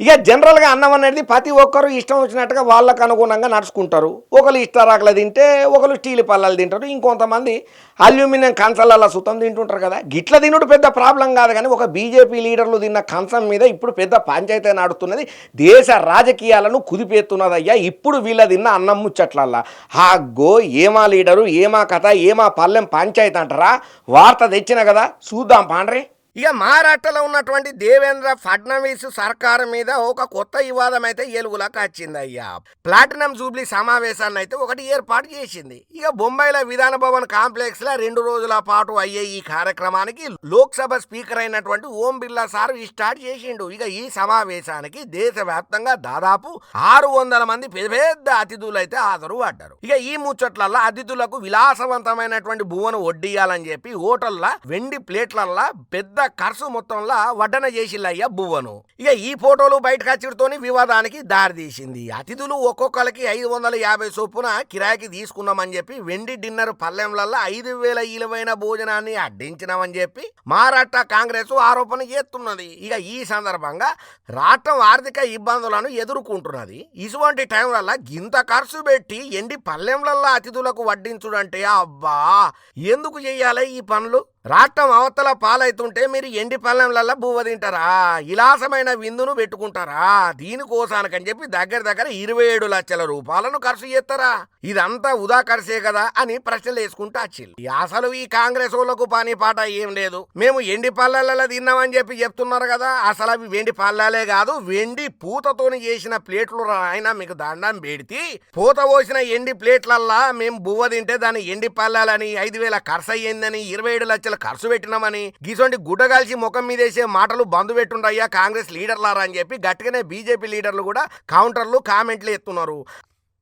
ఇక జనరల్గా అన్నం అనేది ప్రతి ఒక్కరు ఇష్టం వచ్చినట్టుగా వాళ్ళకు అనుగుణంగా నడుచుకుంటారు. ఒకరు ఇష్టరాకలు తింటే ఒకరు స్టీల్ పళ్ళలు తింటారు. ఇంకొంతమంది అల్యూమినియం కంచాలలో సుతం తింటుంటారు కదా. గిట్ల తినుడు పెద్ద ప్రాబ్లం కాదు కానీ ఒక బీజేపీ లీడర్లు తిన్న కంచం మీద ఇప్పుడు పెద్ద పంచాయతీ నడుస్తున్నది దేశ రాజకీయాలను కుదిపేస్తున్నదయ్యా. ఇప్పుడు వీళ్ళ తిన్న అన్నం ముచ్చట్లల్లా. హాగ్గో ఏమా లీడరు ఏమా కథ ఏమా పల్లెం పంచాయతీ అంటారా? వార్త తెచ్చిన కదా. చూద్దాం పాండ్రే. ఇక మహారాష్ట్రలో ఉన్నటువంటి దేవేంద్ర ఫడ్నవీస్ సర్కారు మీద ఒక కొత్త వివాదం అయితే ఎలుగులకు వచ్చింది అయ్యా. ప్లాటినం జూబ్లీ సమావేశాన్ని అయితే ఒకటి ఏర్పాటు చేసింది. ఇక బొంబాయిలో విధాన భవన్ కాంప్లెక్స్లో రెండు రోజుల పాటు అయ్యే ఈ కార్యక్రమానికి లోక్సభ స్పీకర్ అయినటువంటి ఓం బిర్లా సార్ స్టార్ట్ చేసిండు. ఇక ఈ సమావేశానికి దేశవ్యాప్తంగా దాదాపు ఆరు వందల మంది పెద్ద పెద్ద అతిథులు అయితే హాజరు పడ్డారు. ఇక ఈ ముచ్చట్లలో అతిథులకు విలాసవంతమైనటువంటి భువను వడ్డియాలని చెప్పి హోటల్లా వెండి ప్లేట్లల్లా పెద్ద ఖర్చు మొత్తంలా వడ్డన చేసిల్లయ్య బువ్వను. ఇక ఈ ఫోటోలు బయటకు వచ్చుడుతోని వివాదానికి దారితీసింది అతిథులు ఒక్కొక్కరికి ఐదు వందల యాభై చొప్పున కిరాయికి తీసుకున్నామని చెప్పి వెండి డిన్నర్ పల్లెంలల్లో ఐదు వేల ఇలువైన భోజనాన్ని అడ్డించినామని చెప్పి మహారాష్ట్ర కాంగ్రెస్ ఆరోపణ చేస్తున్నది. ఇక ఈ సందర్భంగా రాష్ట్రం ఆర్థిక ఇబ్బందులను ఎదుర్కొంటున్నది. ఇటువంటి టైంలల్లో గింత ఖర్చు పెట్టి ఎండి పల్లెంలల్లో అతిథులకు వడ్డించుడంటే అబ్బా! ఎందుకు చెయ్యాలి ఈ పనులు? రాష్ట్రం అవతల పాలైతుంటే మీరు ఎండి పల్లెంలల్లో బువ్వ తింటారా? ఇలాసమైన విందును పెట్టుకుంటారా? దీనికోసానికని చెప్పి దగ్గర దగ్గర ఇరవై ఏడు లక్షల రూపాయలను ఖర్చు చేస్తారా? ఇదంతా ఉదా ఖర్చే కదా అని ప్రశ్నలు వేసుకుంటూ వచ్చింది అసలు ఈ కాంగ్రెస్ వాళ్ళకు పని పాట ఏం లేదు. మేము ఎండి పల్లెలలో తిన్నామని చెప్పి చెప్తున్నారు కదా. అసలు అవి వెండి పల్లెలే కాదు వెండి పూతతోని చేసిన ప్లేట్లు రా ఆయన మీకు దండం పెడితే పూత పోసిన ఎండి ప్లేట్లల్లా మేము బువ్వ తింటే దాని ఎండి పల్లెలని ఐదు వేల ఖర్చు అయ్యిందని ఇరవై ఏడు లక్షలు ఖర్చు పెట్టినామని గీసోంటి గుడ్డగాల్చి ముఖం మీదేసే మాటలు బంధు పెట్టుండయ్యా కాంగ్రెస్ లీడర్లారా అని చెప్పి గట్టిగానే బీజేపీ లీడర్లు కూడా కౌంటర్లు కామెంట్లు ఎత్తున్నారు.